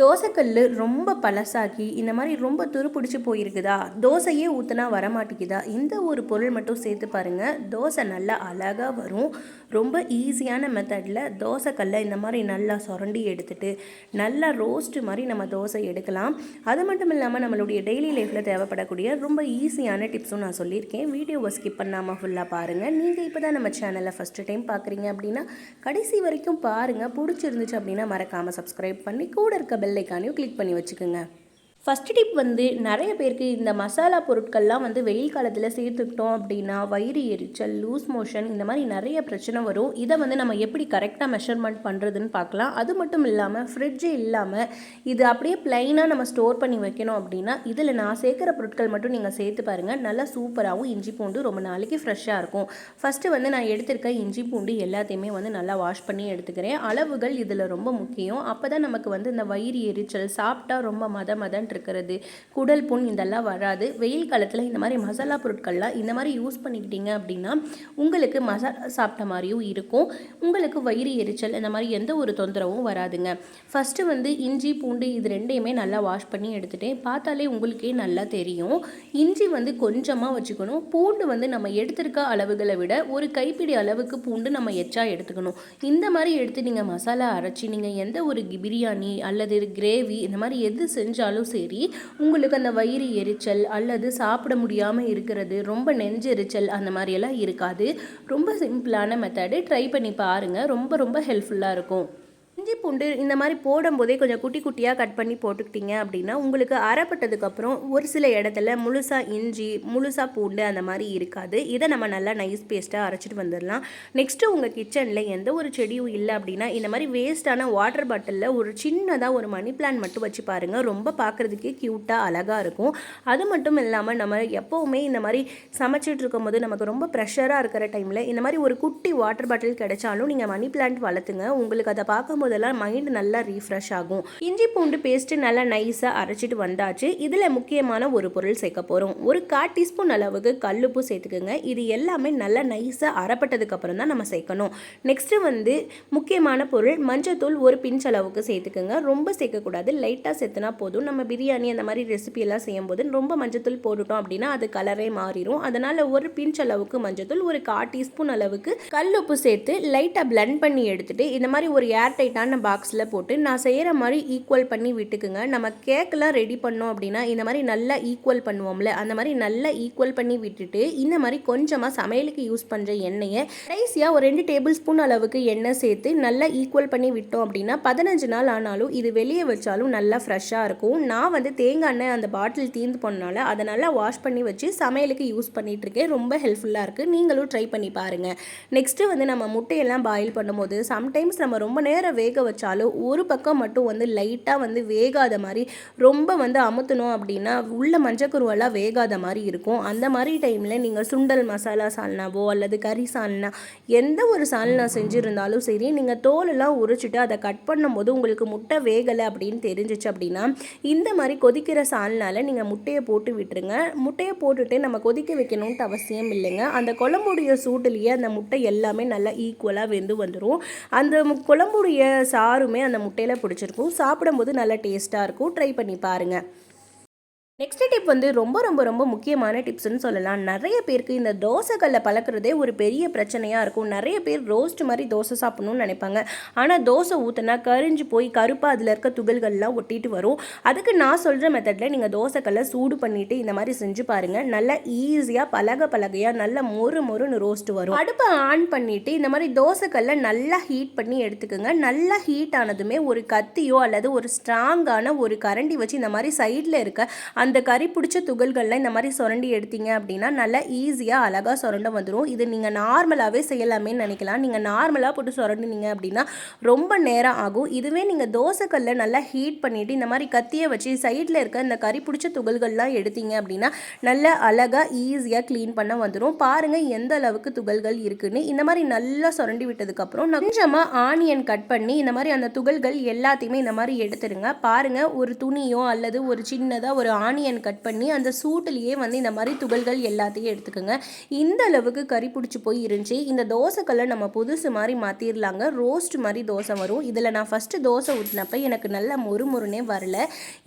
தோசைக்கல் ரொம்ப பழசாகி இந்த மாதிரி ரொம்ப துருப்பிடிச்சு போயிருக்குதா? தோசையே ஊற்றினா வரமாட்டேங்குதா? இந்த ஒரு பொருள் மட்டும் சேர்த்து பாருங்கள் தோசை நல்லா அழகாக வரும். ரொம்ப ஈஸியான மெத்தடில் தோசைக்கல்லை இந்த மாதிரி நல்லா சுரண்டி எடுத்துட்டு நல்லா ரோஸ்ட் மாதிரி நம்ம தோசை எடுக்கலாம். அது மட்டும் இல்லாமல் நம்மளுடைய டெய்லி லைஃப்பில் தேவைப்படக்கூடிய ரொம்ப ஈஸியான டிப்ஸும் நான் சொல்லியிருக்கேன். வீடியோவை ஸ்கிப் பண்ணாமல் ஃபுல்லாக பாருங்கள் நீங்கள் இப்போ தான் நம்ம சேனலை ஃபஸ்ட்டு டைம் பார்க்குறீங்க அப்படின்னா கடைசி வரைக்கும் பாருங்கள் பிடிச்சிருந்துச்சு அப்படின்னா மறக்காமல் சப்ஸ்கிரைப் பண்ணி கூட இருக்க பெல் ஐக்கானையும் கிளிக் பண்ணி வச்சுக்கோங்க. ஃபஸ்ட் டிப் வந்து நிறைய பேருக்கு இந்த மசாலா பொருட்கள்லாம் வந்து வெயில் காலத்தில் சேர்த்துக்கிட்டோம் அப்படின்னா வயிறு எரிச்சல் லூஸ் மோஷன் இந்த மாதிரி நிறைய பிரச்சனை வரும். இதை வந்து நம்ம எப்படி கரெக்டாக மெஷர்மெண்ட் பண்ணுறதுன்னு பார்க்கலாம். அது மட்டும் இல்லாமல் ஃப்ரிட்ஜு இல்லாமல் இது அப்படியே ப்ளைனாக நம்ம ஸ்டோர் பண்ணி வைக்கணும் அப்படின்னா இதில் நான் சேர்க்குற பொருட்கள் மட்டும் நீங்கள் சேர்த்து பாருங்கள் நல்லா சூப்பராகவும் இஞ்சி பூண்டு ரொம்ப நாளைக்கு ஃப்ரெஷ்ஷாக இருக்கும். ஃபஸ்ட்டு வந்து நான் எடுத்திருக்க இஞ்சி பூண்டு எல்லாத்தையுமே வந்து நல்லா வாஷ் பண்ணி எடுத்துக்கிறேன். அளவுகள் இதில் ரொம்ப முக்கியம். அப்போ தான் நமக்கு வந்து இந்த வயிறு எரிச்சல் சாப்பிட்டா ரொம்ப மத மதன் இருக்கிறது குடல் புண் இதெல்லாம் வராது. வெயில் காலத்தில் இந்த மாதிரி மசாலா பொருட்கள்லாம் இந்த மாதிரி யூஸ் பண்ணிக்கிட்டீங்க அப்படின்னா உங்களுக்கு மசாலா சாப்பிட்ட மாதிரியும் இருக்கும். உங்களுக்கு வயிறு எரிச்சல் இந்த மாதிரி எந்த ஒரு தொந்தரவும் வராதுங்க. ஃபஸ்ட்டு வந்து இஞ்சி பூண்டு இது ரெண்டையுமே நல்லா வாஷ் பண்ணி எடுத்துட்டேன் பார்த்தாலே உங்களுக்கே நல்லா தெரியும். இஞ்சி வந்து கொஞ்சமாக வச்சுக்கணும். பூண்டு வந்து நம்ம எடுத்திருக்க அளவுகளை விட ஒரு கைப்பிடி அளவுக்கு பூண்டு நம்ம எச்சா எடுத்துக்கணும். இந்த மாதிரி எடுத்து நீங்கள் மசாலா அரைச்சி நீங்கள் எந்த ஒரு பிரியாணி அல்லது கிரேவி இந்த மாதிரி எது செஞ்சாலும் சரி சரி உங்களுக்கு அந்த வயிறு எரிச்சல் அல்லது சாப்பிட முடியாமல் இருக்கிறது ரொம்ப நெஞ்செரிச்சல் அந்த மாதிரியெல்லாம் இருக்காது. ரொம்ப சிம்பிளான மெத்தடு ட்ரை பண்ணி பாருங்கள் ரொம்ப ரொம்ப ஹெல்ப்ஃபுல்லாக இருக்கும். இஞ்சி பூண்டு இந்த மாதிரி போடும்போதே கொஞ்சம் குட்டி குட்டியாக கட் பண்ணி போட்டுக்கிட்டீங்க அப்படின்னா உங்களுக்கு அரைப்பட்டதுக்கப்புறம் ஒரு சில இடத்துல முழுசாக இஞ்சி முழுசாக பூண்டு அந்த மாதிரி இருக்காது. இதை நம்ம நல்லா நைஸ் பேஸ்ட்டாக அரைச்சிட்டு வந்துடலாம். நெக்ஸ்ட்டு உங்கள் கிச்சனில் எந்த ஒரு செடியும் இல்லை அப்படின்னா இந்த மாதிரி வேஸ்ட்டான வாட்டர் பாட்டிலில் ஒரு சின்னதாக ஒரு மணி பிளான் மட்டும் வச்சு பாருங்கள் ரொம்ப பார்க்குறதுக்கே க்யூட்டாக அழகாக இருக்கும். அது மட்டும் இல்லாமல் நம்ம எப்போவுமே இந்த மாதிரி சமைச்சிட்டு இருக்கும்போது நமக்கு ரொம்ப ப்ரெஷராக இருக்கிற டைமில் இந்த மாதிரி ஒரு குட்டி வாட்டர் பாட்டில் கிடைச்சாலும் நீங்கள் மணி பிளான்ட் வளர்த்துங்க. உங்களுக்கு அதை பார்க்கும்போது போதெல்லாம் மைண்ட் நல்லா ரீஃப்ரெஷ் ஆகும். இஞ்சி பூண்டு பேஸ்ட்டு நல்லா நைஸாக அரைச்சிட்டு வந்தாச்சு. இதில் முக்கியமான ஒரு பொருள் சேர்க்க போகிறோம் ஒரு கால் டீஸ்பூன் அளவுக்கு கல்லுப்பு சேர்த்துக்கோங்க. இது எல்லாமே நல்லா நைஸாக அறப்பட்டதுக்கப்புறம் தான் நம்ம சேர்க்கணும். நெக்ஸ்ட்டு வந்து முக்கியமான பொருள் மஞ்சத்தூள் ஒரு பிஞ்ச் அளவுக்கு சேர்த்துக்கோங்க. ரொம்ப சேர்க்கக்கூடாது. லைட்டாக சேர்த்துனா போதும். நம்ம பிரியாணி அந்த மாதிரி ரெசிபியெல்லாம் செய்யும்போது ரொம்ப மஞ்சத்தூள் போட்டுட்டோம் அப்படின்னா அது கலரே மாறிடும் அதனால் ஒரு பிஞ்ச் அளவுக்கு மஞ்சத்தூள் ஒரு கால் டீஸ்பூன் அளவுக்கு கல்லுப்பு சேர்த்து லைட்டாக பிளெண்ட் பண்ணி எடுத்துகிட்டு இந்த மாதிரி ஒரு ஏர் டைட்டான பாக்ஸில் போட்டு நான் செய்கிற மாதிரி ஈக்குவல் பண்ணி விட்டுக்குங்க. நம்ம கேக்கெலாம் ரெடி பண்ணோம் அப்படின்னா இந்த மாதிரி நல்லா ஈக்குவல் பண்ணுவோம்ல அந்த மாதிரி நல்லா ஈக்குவல் பண்ணி விட்டுட்டு இந்த மாதிரி கொஞ்சமாக சமையலுக்கு யூஸ் பண்ணுற எண்ணெயை கடைசியாக ஒரு ரெண்டு டேபிள் ஸ்பூன் அளவுக்கு எண்ணெய் சேர்த்து நல்லா ஈக்குவல் பண்ணி விட்டோம் அப்படின்னா பதினஞ்சு நாள் ஆனாலும் இது வெளியே வச்சாலும் நல்லா ஃப்ரெஷ்ஷாக இருக்கும். நான் வந்து தேங்காய் எண்ணெய் அந்த பாட்டில் தீர்ந்து போனனால அதை நல்லா வாஷ் பண்ணி வச்சு சமையலுக்கு யூஸ் பண்ணிகிட்ருக்கேன் ரொம்ப ஹெல்ப்ஃபுல்லாக இருக்குது நீங்களும் ட்ரை பண்ணி பாருங்கள் நெக்ஸ்ட்டு வந்து நம்ம முட்டையெல்லாம் பாயில் பண்ணும்போது சம்டைம்ஸ் நம்ம ரொம்ப நேரம் வேக வச்சாலும் ஒரு பக்கம் மட்டும் வந்து லைட்டாக வந்து வேகாத மாதிரி ரொம்ப வந்து அமுத்தணும் அப்படின்னா உள்ள மஞ்சக்கருவெல்லாம் வேகாத மாதிரி இருக்கும். அந்த மாதிரி டைமில் நீங்கள் சுண்டல் மசாலா சால்னாவோ அல்லது கறி சால்னா எந்த ஒரு சால்னா செஞ்சுருந்தாலும் சரி நீங்கள் தோலெல்லாம் உரிச்சிட்டு அதை கட் பண்ணும்போது உங்களுக்கு முட்டை வேகலை அப்படின்னு தெரிஞ்சிச்சு அப்படின்னா இந்த மாதிரி கொதிக்கிற சால்னால நீங்கள் முட்டையை போட்டு விட்டுருங்க. முட்டையை போட்டுட்டு நம்ம கொதிக்க வைக்கணுன்ட்டு அவசியம் இல்லைங்க. அந்த குழம்புடைய சூட்டுலேயே அந்த முட்டை எல்லாமே நல்லா ஈக்குவலாக வெந்து வந்துடும் அந்த குழம்புடைய சாருமே அந்த முட்டையில் பிடிச்சிருக்கும். சாப்பிடும்போது நல்லா டேஸ்ட்டாக இருக்கும். ட்ரை பண்ணி பாருங்கள் நெக்ஸ்ட் டிப் வந்து ரொம்ப ரொம்ப ரொம்ப முக்கியமான டிப்ஸ்னு சொல்லலாம். நிறைய பேருக்கு இந்த தோசைக்கல்லை பழக்கிறதே ஒரு பெரிய பிரச்சனையாக இருக்கும். நிறைய பேர் ரோஸ்ட் மாதிரி தோசை சாப்பிடணும்னு நினைப்பாங்க. ஆனால் தோசை ஊற்றினா கரிஞ்சு போய் கருப்பாக அதில் இருக்க துகள்கள்லாம் ஒட்டிட்டு வரும். அதுக்கு நான் சொல்கிற மெத்தடில் நீங்கள் தோசைக்கல்லை சூடு பண்ணிவிட்டு இந்த மாதிரி செஞ்சு பாருங்கள் நல்லா ஈஸியாக பலக பலகையாக நல்ல மொறு மொறுன்னு ரோஸ்ட் வரும். அடுப்பை ஆன் பண்ணிவிட்டு இந்த மாதிரி தோசைக்கல்லை நல்லா ஹீட் பண்ணி எடுத்துக்கோங்க. நல்லா ஹீட் ஆனதுமே ஒரு கத்தியோ அல்லது ஒரு ஸ்ட்ராங்கான ஒரு கரண்டி வச்சு இந்த மாதிரி சைடில் இருக்க அந்த கறி பிடிச்ச துகள்கள்லாம் இந்த மாதிரி சுரண்டி எடுத்தீங்க அப்படின்னா நல்லா ஈஸியாக அழகாக சுரண்ட வந்துடும் இது நீங்கள் நார்மலாகவே செய்யலாமே நினைக்கலாம். நீங்கள் நார்மலாக போட்டு சுரண்டினீங்க அப்படின்னா ரொம்ப நேரம் ஆகும். இதுவே நீங்கள் தோசைக்கல்ல நல்லா ஹீட் பண்ணிவிட்டு இந்த மாதிரி கத்தியை வச்சு சைடில் இருக்க இந்த கறி பிடிச்ச துகள்கள்லாம் எடுத்தீங்க அப்படின்னா நல்லா அழகாக ஈஸியாக க்ளீன் பண்ண வந்துடும் பாருங்கள் எந்த அளவுக்கு துகள்கள் இருக்குன்னு. இந்த மாதிரி நல்லா சுரண்டி விட்டதுக்கப்புறம் கொஞ்சமாக ஆனியன் கட் பண்ணி இந்த மாதிரி அந்த துகள்கள் எல்லாத்தையுமே இந்த மாதிரி எடுத்துருங்க பாருங்கள் ஒரு துணியோ அல்லது ஒரு சின்னதாக ஒரு ஆனியன் ஆனியன் கட் பண்ணி அந்த சூட்டுலேயே வந்து இந்த மாதிரி துகள்கள் எல்லாத்தையும் எடுத்துக்கோங்க. இந்த அளவுக்கு கறி பிடிச்சி போய் இருந்துச்சு. இந்த தோசைக்கல்லை நம்ம புதுசு மாதிரி மாற்றிடலாங்க ரோஸ்ட் மாதிரி தோசை வரும். இதில் நான் ஃபஸ்ட்டு தோசை ஊற்றினப்ப எனக்கு நல்லா மொறு மொறுனே வரல.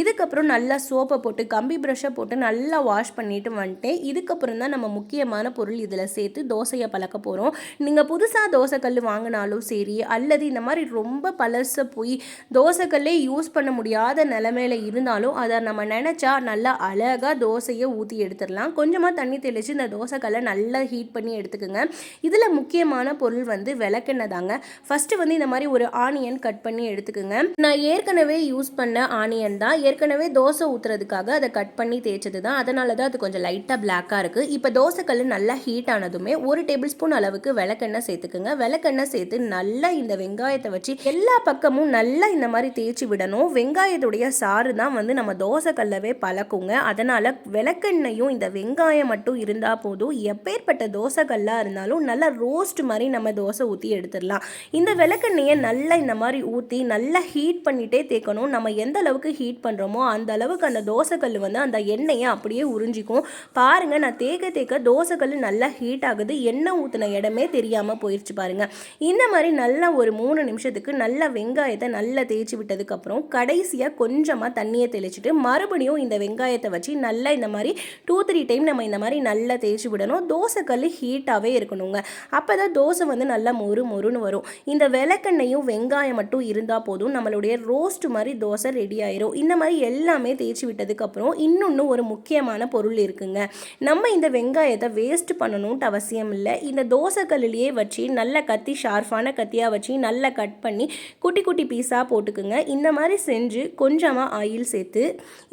இதுக்கப்புறம் நல்லா சோப்பை போட்டு கம்பி ப்ரஷ்ஷை போட்டு நல்லா வாஷ் பண்ணிட்டு வந்துட்டேன். இதுக்கப்புறம் தான் நம்ம முக்கியமான பொருள் இதில் சேர்த்து தோசையை பழக்க போகிறோம் நீங்கள் புதுசாக தோசைக்கல் வாங்கினாலும் சரி அல்லது இந்த மாதிரி ரொம்ப பழச போய் தோசைக்கல்லே யூஸ் பண்ண முடியாத நிலமையில இருந்தாலும் அதை நம்ம நினச்சா நல்லா அழகாக தோசையை ஊற்றி எடுத்துடலாம். கொஞ்சமாக தண்ணி தெளித்து இந்த தோசைக்கல்லை நல்லா ஹீட் பண்ணி எடுத்துக்கோங்க. இதில் முக்கியமான பொருள் வந்து விளக்கெண்ணெய் தாங்க. ஃபஸ்ட்டு வந்து இந்த மாதிரி ஒரு ஆனியன் கட் பண்ணி எடுத்துக்கோங்க. நான் ஏற்கனவே யூஸ் பண்ண ஆனியன் தான். ஏற்கனவே தோசை ஊற்றுறதுக்காக அதை கட் பண்ணி தேய்ச்சது தான். அதனால தான் அது கொஞ்சம் லைட்டாக பிளாக்காக இருக்குது இப்போ தோசைக்கல் நல்லா ஹீட் ஆனதுமே ஒரு டேபிள் ஸ்பூன் அளவுக்கு விளக்கெண்ணெய் சேர்த்துக்குங்க. விளக்கெண்ணெய் சேர்த்து நல்லா இந்த வெங்காயத்தை வச்சு எல்லா பக்கமும் நல்லா இந்த மாதிரி தேய்ச்சி விடணும். வெங்காயத்துடைய சாறு தான் வந்து நம்ம தோசைக்கல்லவே பழக்குங்க அதனால் விளக்கெண்ணையும் இந்த வெங்காயம் மட்டும் இருந்தால் போதும். எப்பேற்பட்ட தோசைக்கல்லாக இருந்தாலும் நல்லா ரோஸ்ட் மாதிரி நம்ம தோசை ஊற்றி எடுத்துடலாம். இந்த விளக்கெண்ணையை நல்லா இந்த மாதிரி ஊற்றி நல்லா ஹீட் பண்ணிகிட்டே தேய்க்கணும். நம்ம எந்த அளவுக்கு ஹீட் பண்ணுறோமோ அந்த அளவுக்கு அந்த தோசைக்கல் வந்து அந்த எண்ணெயை அப்படியே உறிஞ்சிக்கும். பாருங்கள் நான் தேக்க தேக்க தோசைக்கல் நல்லா ஹீட் ஆகுது. எண்ணெய் ஊற்றின இடமே தெரியாமல் போயிடுச்சு பாருங்கள் இந்த மாதிரி நல்லா ஒரு மூணு நிமிஷத்துக்கு நல்லா வெங்காயத்தை நல்லா தேய்ச்சி விட்டதுக்கப்புறம் கடைசியாக கொஞ்சமாக தண்ணியை தெளிச்சிட்டு மறுபடியும் இந்த வெங்காயம் வெங்காயத்தை வச்சு நல்லா இந்த மாதிரி டூ த்ரீ டைம் நம்ம இந்த மாதிரி நல்லா தேய்ச்சி விடணும். தோசைக்கல் ஹீட்டாகவே இருக்கணுங்க. அப்போ தான் தோசை வந்து நல்லா மொறு மொறுன்னு வரும். இந்த விளக்கெண்ணையும் வெங்காயம் மட்டும் இருந்தால் போதும். நம்மளுடைய ரோஸ்ட் மாதிரி தோசை ரெடி ஆயிரும். இந்த மாதிரி எல்லாமே தேய்ச்சி விட்டதுக்கப்புறம் இன்னொன்று ஒரு முக்கியமான பொருள் இருக்குங்க. நம்ம இந்த வெங்காயத்தை வேஸ்ட் பண்ணணுன்ட்டு அவசியம் இல்லை. இந்த தோசைக்கல்லையே வச்சு நல்ல கத்தி ஷார்ப்பான கத்தியாக வச்சு நல்லா கட் பண்ணி குட்டி குட்டி பீஸாக போட்டுக்குங்க. இந்த மாதிரி செஞ்சு கொஞ்சமாக ஆயில் சேர்த்து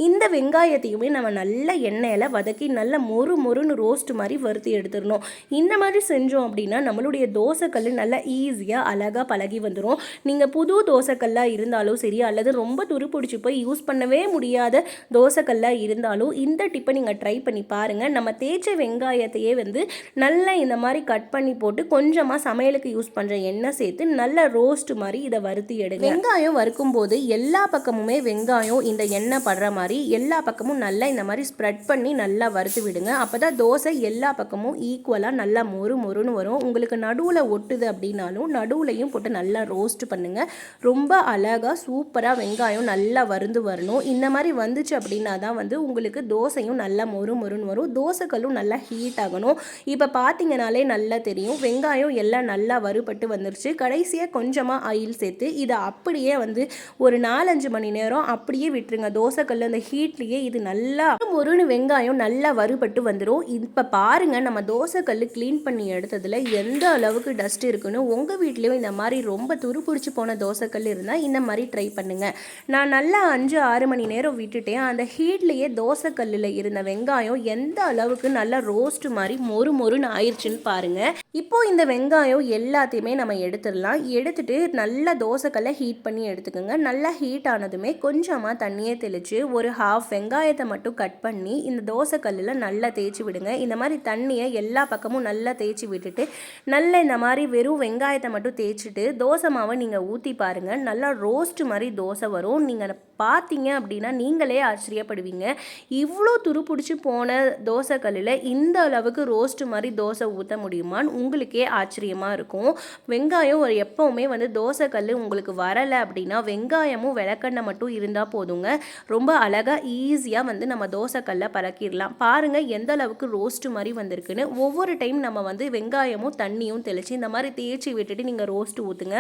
இந்த வெங்காயத்தையுமே நம்ம நல்ல எண்ணெயில் வதக்கி நல்ல மொறு மொறுன்னு ரோஸ்ட் மாதிரி வறுத்து எடுத்துடணும். இந்த மாதிரி செஞ்சோம் அப்படின்னா நம்மளுடைய தோசைக்கல் நல்லா ஈஸியாக அழகாக பழகி வந்துடும் நீங்கள் புது தோசைக்கல்லாக இருந்தாலும் சரி அல்லது ரொம்ப துருப்பிடிச்சு போய் யூஸ் பண்ணவே முடியாத தோசைக்கல்லாக இருந்தாலும் இந்த டிப்பை நீங்கள் ட்ரை பண்ணி பாருங்கள் நம்ம தேய்ச்ச வெங்காயத்தையே வந்து நல்லா இந்த மாதிரி கட் பண்ணி போட்டு கொஞ்சமாக சமையலுக்கு யூஸ் பண்ணுற எண்ணெய் சேர்த்து நல்ல ரோஸ்ட் மாதிரி இதை வறுத்து எடுங்க. வெங்காயம் வறுக்கும் போது எல்லா பக்கமுமே வெங்காயம் இந்த எண்ணெய் படுற மாதிரி எல்லா பக்கமும் நல்லா இந்த மாதிரி ஸ்ப்ரெட் பண்ணி நல்லா வறுத்து விடுங்க. அப்போ தான் தோசை எல்லா பக்கமும் ஈக்குவலாக நல்லா மொறு மொறுன்னு வரும். உங்களுக்கு நடுவில் ஒட்டுது அப்படின்னாலும் நடுவுலையும் போட்டு நல்லா ரோஸ்ட் பண்ணுங்கள் ரொம்ப அழகாக சூப்பராக வெங்காயம் நல்லா வருந்து வரணும். இந்த மாதிரி வந்துச்சு அப்படின்னா தான் வந்து உங்களுக்கு தோசையும் நல்லா மொறு மொறுன்னு வரும். தோசைக்கல்லும் நல்லா ஹீட் ஆகணும். இப்போ பார்த்தீங்கனாலே நல்லா தெரியும். வெங்காயம் எல்லாம் நல்லா வறுபட்டு வந்துருச்சு. கடைசியாக கொஞ்சமாக ஆயில் சேர்த்து இதை அப்படியே வந்து ஒரு நாலஞ்சு மணி நேரம் அப்படியே விட்டுருங்க. தோசைக்கல் அந்த ஹீட்லேயே இது நல்லா மொறுன்னு வெங்காயம் நல்லா வறுபட்டு வந்துடும் இப்போ பாருங்கள் நம்ம தோசைக்கல் க்ளீன் பண்ணி எடுத்ததில் எந்த அளவுக்கு டஸ்ட் இருக்குன்னு. உங்கள் வீட்லேயும் இந்த மாதிரி ரொம்ப துருப்பிடிச்சு போன தோசைக்கல் இருந்தால் இந்த மாதிரி ட்ரை பண்ணுங்கள் நான் நல்லா அஞ்சு ஆறு மணி நேரம் விட்டுட்டேன். அந்த ஹீட்லேயே தோசைக்கல்லில் இருந்த வெங்காயம் எந்த அளவுக்கு நல்லா ரோஸ்ட் மாதிரி மொறு மொறுன்னு ஆயிடுச்சுன்னு பாருங்கள் இப்போது இந்த வெங்காயம் எல்லாத்தையுமே நம்ம எடுத்துடலாம். எடுத்துகிட்டு நல்லா தோசைக்கல்லை ஹீட் பண்ணி எடுத்துக்கோங்க. நல்லா ஹீட் ஆனதுமே கொஞ்சமாக தண்ணியை தெளித்து ஒரு ஹாஃப் வெங்காயத்தை மட்டும் கட் பண்ணி இந்த தோசைக்கல்லில் நல்லா தேய்ச்சி விடுங்க. இந்த மாதிரி தண்ணியை எல்லா பக்கமும் நல்லா தேய்ச்சி விட்டுட்டு நல்லா இந்த மாதிரி வெறும் வெங்காயத்தை மட்டும் தேய்ச்சிட்டு தோசை மாவை நீங்கள் ஊற்றி பாருங்கள் நல்லா ரோஸ்ட் மாதிரி தோசை வரும். நீங்கள் பார்த்தீங்க அப்படின்னா நீங்களே ஆச்சரியப்படுவீங்க. இவ்வளோ துருப்பிடிச்சி போன தோசைக்கல்லில் இந்த அளவுக்கு ரோஸ்ட் மாதிரி தோசை ஊற்ற முடியுமான்னு உங்களுக்கே ஆச்சரியமாக இருக்கும். வெங்காயம் ஒரு எப்போவுமே வந்து தோசைக்கல் உங்களுக்கு வரலை அப்படின்னா வெங்காயமும் விளக்கெண்ணெய் மட்டும் இருந்தால் போதுங்க. ரொம்ப அழகாக ஈஸியாக வந்து நம்ம தோசைக்கல்லை பறக்கிடலாம் பாருங்கள் எந்த அளவுக்கு ரோஸ்ட் மாதிரி வந்திருக்குன்னு. ஒவ்வொரு டைம் நம்ம வந்து வெங்காயமும் தண்ணியும் தெளித்து இந்த மாதிரி தேய்ச்சி விட்டுட்டு நீங்கள் ரோஸ்ட் ஊற்றுங்க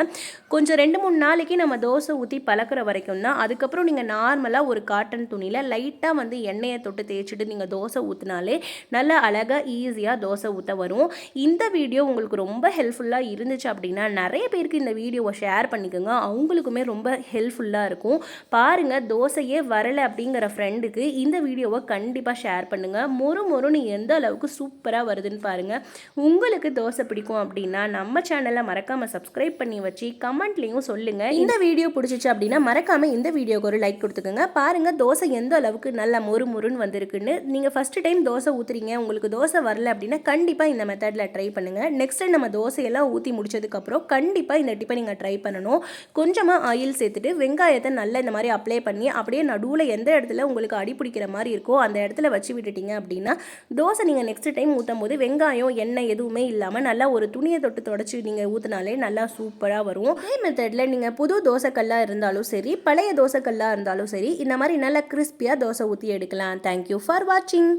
கொஞ்சம் ரெண்டு மூணு நாளைக்கு நம்ம தோசை ஊற்றி பழக்கிற வரைக்கும் தான். அதுக்கப்புறம் நீங்கள் நார்மலாக ஒரு காட்டன் துணியில் லைட்டாக வந்து எண்ணெயை தொட்டு தேய்ச்சிட்டு நீங்கள் தோசை ஊற்றினாலே நல்லா அழகாக ஈஸியாக தோசை ஊற்ற வரும். இந்த வீடியோ உங்களுக்கு ரொம்ப ஹெல்ப்ஃபுல்லாக இருந்துச்சு அப்படின்னா நிறைய பேருக்கு இந்த வீடியோவை ஷேர் பண்ணிக்கோங்க. அவங்களுக்குமே ரொம்ப ஹெல்ப்ஃபுல்லாக இருக்கும். பாருங்கள் தோசையே வரலை அப்படிங்கிற ஃப்ரெண்டுக்கு இந்த வீடியோவை கண்டிப்பாக ஷேர் பண்ணுங்கள் மொறு மொறுன்னு எந்த அளவுக்கு சூப்பராக வருதுன்னு பாருங்கள் உங்களுக்கு தோசை பிடிக்கும் அப்படின்னா நம்ம சேனலை மறக்காமல் சப்ஸ்கிரைப் பண்ணி வச்சு கமெண்ட்லேயும் சொல்லுங்கள் இந்த வீடியோ பிடிச்சிச்சு அப்படின்னா மறக்காமல் இந்த வீடியோக்கு ஒரு லைக் கொடுத்துக்கோங்க. பாருங்கள் தோசை எந்த அளவுக்கு நல்லா மொறு மொறுன்னு வந்திருக்குன்னு. நீங்கள் ஃபஸ்ட்டு டைம் தோசை ஊற்றுறீங்க உங்களுக்கு தோசை வரல அப்படின்னா கண்டிப்பாக இந்த மெத்தடில் ட்ரை பண்ணுங்கள் பாருங்கள் நெக்ஸ்ட் நம்ம தோசையெல்லாம் ஊற்றி முடிச்சதுக்கப்புறம் கண்டிப்பாக இந்த டிப்பை நீங்கள் ட்ரை பண்ணணும். கொஞ்சமாக ஆயில் சேர்த்துட்டு வெங்காயத்தை நல்லா இந்த மாதிரி அப்ளை பண்ணி அப்படியே நடுவில் எந்த இடத்துல உங்களுக்கு அடி பிடிக்கிற மாதிரி இருக்கோ அந்த இடத்துல வச்சு விட்டுட்டீங்க அப்படின்னா தோசை நீங்கள் நெக்ஸ்ட் டைம் ஊற்றும் போது வெங்காயம் எண்ணெய் எதுவுமே இல்லாமல் நல்லா ஒரு துணியை தொட்டு தொடச்சி நீங்கள் ஊற்றினாலே நல்லா சூப்பராக வரும். அதே மெத்தடில் நீங்கள் புது தோசைக்கல்லாக இருந்தாலும் சரி பழைய தோசைக்கல்லாக இருந்தாலும் சரி இந்த மாதிரி நல்லா கிறிஸ்பியாக தோசை ஊற்றி எடுக்கலாம். தேங்க்யூ ஃபார் வாட்சிங்